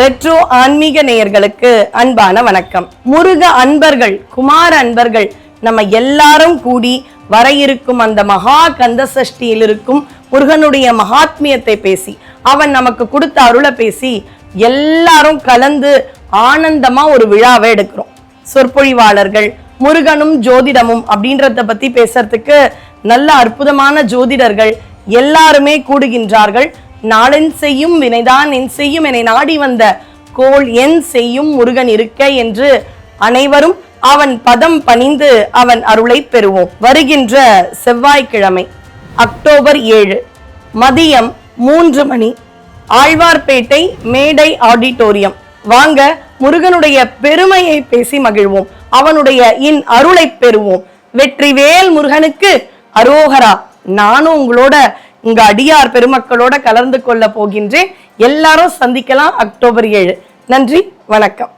Retro ஆன்மீக நேயர்களுக்கு அன்பான வணக்கம். முருக அன்பர்கள் குமார அன்பர்கள் நம்ம எல்லாரும் கூடி வர இருக்கும் அந்த மகா கந்த சஷ்டியில் இருக்கும் முருகனுடைய மகாத்மியத்தை பேசி அவன் நமக்கு கொடுத்த அருளை பேசி எல்லாரும் கலந்து ஆனந்தமா ஒரு விழாவை எடுக்கிறோம். சொற்பொழிவாளர்கள் முருகனும் ஜோதிடமும் அப்படின்றத பத்தி பேசுறதுக்கு நல்ல அற்புதமான ஜோதிடர்கள் எல்லாருமே கூடுகின்றார்கள். நாளென் செய்யும் வினைதான் என் செய்யும் என்னை நாடி வந்த கோள் என் செய்யும் முருகன் இருக்க என்று அனைவரும் அவன் பதம் பணிந்து அவன் அருளை பெறுவோம். வருகின்ற செவ்வாய்க்கிழமை அக்டோபர் ஏழு மதியம் மூன்று மணி ஆழ்வார்பேட்டை மேடை ஆடிட்டோரியம். வாங்க முருகனுடைய பெருமையை பேசி மகிழ்வோம். அவனுடைய இன் அருளை பெறுவோம். வெற்றிவேல் முருகனுக்கு அரோகரா. நானும் உங்களோட உங்க அடியார் பெருமக்களோட கலந்து கொள்ள போகின்றேன். எல்லாரும் சந்திக்கலாம் அக்டோபர் ஏழு. நன்றி வணக்கம்.